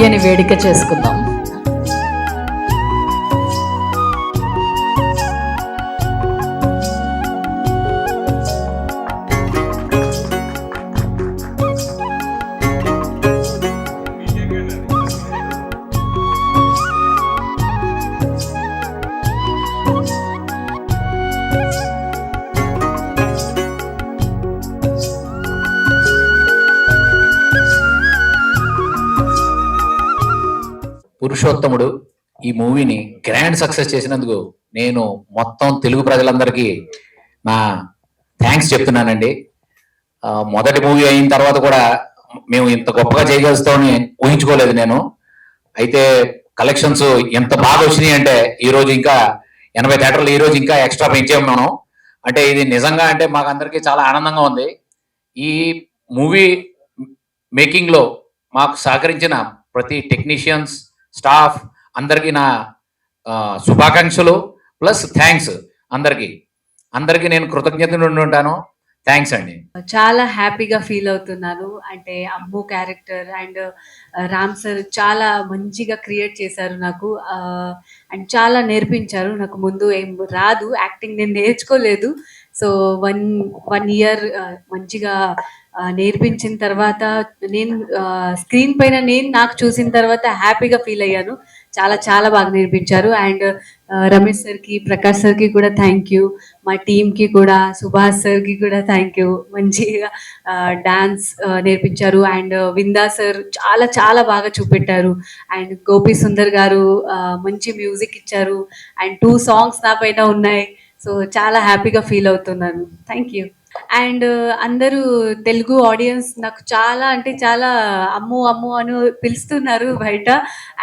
తీయని వేడుక చేసుకుందాం. పురుషోత్తముడు ఈ మూవీని గ్రాండ్ సక్సెస్ చేసినందుకు నేను మొత్తం తెలుగు ప్రజలందరికీ నా థ్యాంక్స్ చెప్తున్నానండి. మొదటి మూవీ అయిన తర్వాత కూడా మేము ఇంత గొప్పగా చేయగలుస్తామని ఊహించుకోలేదు నేను. అయితే కలెక్షన్స్ ఎంత బాగా వచ్చినాయి అంటే ఈ రోజు ఇంకా ఎనభై థియేటర్లు ఈ రోజు ఇంకా ఎక్స్ట్రా పెంచాము మనం. అంటే ఇది నిజంగా అంటే మాకు అందరికీ చాలా ఆనందంగా ఉంది. ఈ మూవీ మేకింగ్లో మాకు సహకరించిన ప్రతి టెక్నీషియన్స్ స్టాఫ్ అందరికీ నా శుభాకాంక్షలు ప్లస్ థ్యాంక్స్ అందరికీ. అందరికీ నేను కృతజ్ఞతలు ఉంటాను. థ్యాంక్స్ అండి చాలా హ్యాపీగా ఫీల్ అవుతున్నాను. అంటే Ammu character and uh, Ram sir చాలా మంచిగా క్రియేట్ చేశారు నాకు. Uh, అండ్ చాలా నేర్పించారు. నాకు ముందు ఏం రాదు. యాక్టింగ్ నేను నేర్చుకోలేదు. So one one year uh, మంచిగా నేర్పించిన తర్వాత నేను స్క్రీన్ పైన నేను నాకు చూసిన తర్వాత హ్యాపీగా ఫీల్ అయ్యాను. చాలా చాలా బాగా నేర్పించారు. అండ్ రమేష్ సార్కి ప్రకాష్ సార్కి కూడా థ్యాంక్ యూ మా టీంకి కూడా సుభాష్ సార్కి కూడా థ్యాంక్ యూ మంచిగా డాన్స్ నేర్పించారు. అండ్ విందా సార్ చాలా చాలా బాగా చూపెట్టారు. అండ్ గోపి సుందర్ గారు మంచి మ్యూజిక్ ఇచ్చారు. అండ్ టూ సాంగ్స్ నా పైన ఉన్నాయి. సో చాలా హ్యాపీగా ఫీల్ అవుతున్నాను. థ్యాంక్ యూ అండ్ అందరూ తెలుగు ఆడియన్స్ నాకు చాలా అంటే చాలా అమ్ము అమ్ము అని పిలుస్తున్నారు బయట.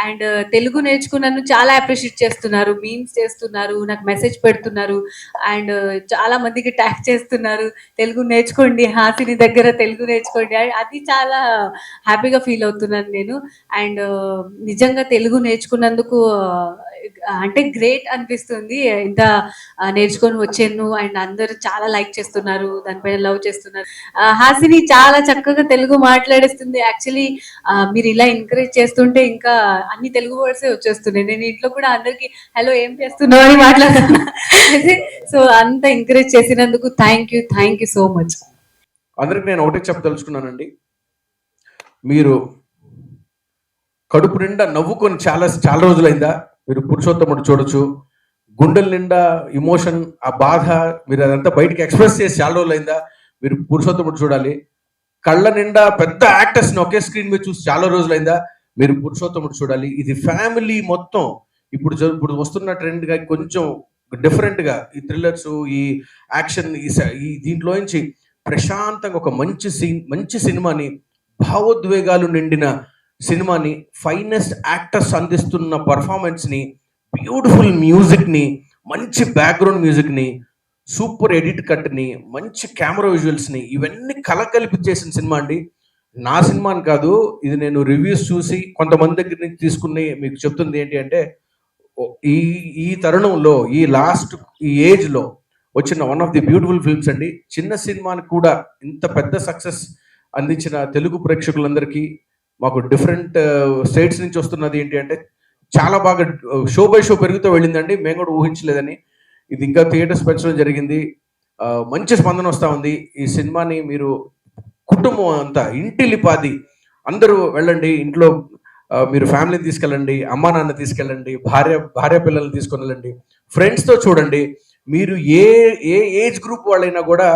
అండ్ తెలుగు నేర్చుకున్నాను చాలా అప్రిషియేట్ చేస్తున్నారు. మీమ్స్ చేస్తున్నారు నాకు మెసేజ్ పెడుతున్నారు. అండ్ చాలా మందికి ట్యాగ్ చేస్తున్నారు. తెలుగు నేర్చుకోండి హాసిని దగ్గర తెలుగు నేర్చుకోండి. అది చాలా హ్యాపీగా ఫీల్ అవుతున్నాను నేను. అండ్ నిజంగా తెలుగు నేర్చుకున్నందుకు అంటే గ్రేట్ అనిపిస్తుంది. ఇంత నేర్చుకొని వచ్చాను అండ్ అందరూ చాలా లైక్ చేస్తున్నారు దానిపైన లవ్ చేస్తున్నారు. హాసిని చాలా చక్కగా తెలుగు మాట్లాడేస్తుంది. యాక్చువల్లీ మీరు ఇలా ఎంకరేజ్ చేస్తుంటే ఇంకా అన్ని తెలుగు వర్డ్సే వచ్చేస్తున్నాయి. నేను ఇంట్లో కూడా అందరికి హలో ఏం చేస్తున్నావు? అని మాట్లాడుతున్నా. సో అంత ఎంకరేజ్ చేసినందుకు thank you thank you so much అందరికి నేను ఒకటే చెప్పదలుచుకున్నానండి. మీరు కడుపు నిండా నవ్వుకొని చాలా చాలా రోజులైందా? మీరు పురుషోత్తముడు చూడొచ్చు. గుండెల నిండా ఇమోషన్ ఆ బాధ మీరు అదంతా బయటికి ఎక్స్ప్రెస్ చేసి చాలా రోజులైందా మీరు పురుషోత్తముడు చూడాలి. కళ్ళ నిండా పెద్ద యాక్టర్స్ని ఒకే స్క్రీన్ మీద చూసి చాలా రోజులైందా మీరు పురుషోత్తముడు చూడాలి. ఇది ఫ్యామిలీ మొత్తం. ఇప్పుడు ఇప్పుడు వస్తున్న ట్రెండ్గా కొంచెం డిఫరెంట్గా ఈ థ్రిల్లర్స్ ఈ యాక్షన్ ఈ స- ఈ ప్రశాంతంగా ఒక మంచి సీన్ మంచి సినిమాని భావోద్వేగాలు నిండిన సినిమాని ఫైనెస్ట్ యాక్టర్స్ అందిస్తున్న పర్ఫార్మెన్స్ని బ్యూటిఫుల్ మ్యూజిక్ని మంచి బ్యాక్గ్రౌండ్ మ్యూజిక్ని సూపర్ ఎడిట్ కట్ని మంచి కెమెరా విజువల్స్ని ఇవన్నీ కలకలిపి చేసిన సినిమా అండి. నా సినిమా అని కాదు ఇది నేను రివ్యూస్ చూసి కొంతమంది దగ్గర నుంచి తీసుకుని మీకు చెప్తుంది ఏంటి అంటే ఈ ఈ తరుణంలో ఈ లాస్ట్ ఈ ఏజ్లో వచ్చిన one of the beautiful films అండి. చిన్న సినిమాని కూడా ఇంత పెద్ద సక్సెస్ అందించిన తెలుగు ప్రేక్షకులందరికీ మాకు డిఫరెంట్ స్టేట్స్ uh, నుంచి వస్తున్నది ఏంటి అంటే చాలా బాగా షో బై షో పెరుగుతూ వెళ్ళిందండి. మేము కూడా ఊహించలేదని. ఇది ఇంకా థియేటర్స్ పెంచడం జరిగింది. మంచి స్పందన వస్తూ ఉంది. ఈ సినిమాని మీరు కుటుంబం అంతా ఇంటిలిపాది అందరూ వెళ్ళండి. ఇంట్లో మీరు ఫ్యామిలీని తీసుకెళ్ళండి అమ్మా నాన్న తీసుకెళ్ళండి భార్య భార్య పిల్లల్ని తీసుకొని వెళ్ళండి. ఫ్రెండ్స్తో చూడండి. మీరు ఏ ఏ ఏజ్ గ్రూప్ వాళ్ళైనా కూడా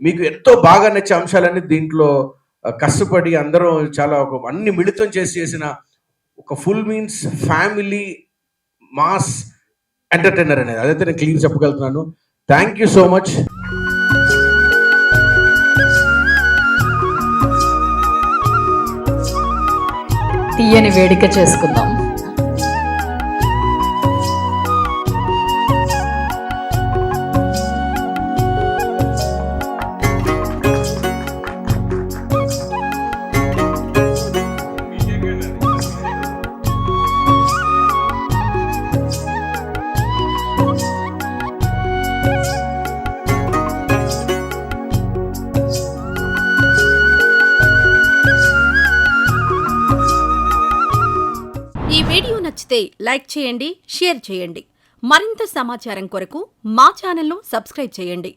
మీకు ఎంతో బాగా నచ్చే అంశాలన్నీ దీంట్లో కష్టపడి అందరం చాలా ఒక అన్ని మిళితం చేసి చేసిన ఒక full means family mass entertainer అనేది. అదైతే నేను క్లియర్ చెప్పగలుగుతున్నాను. థ్యాంక్ యూ సో మచ్ తీయని వేడిక చేసుకుందాం. నచ్చితే లైక్ చేయండి షేర్ చేయండి. మరింత సమాచారం కొరకు మా ఛానల్ను సబ్స్క్రైబ్ చేయండి.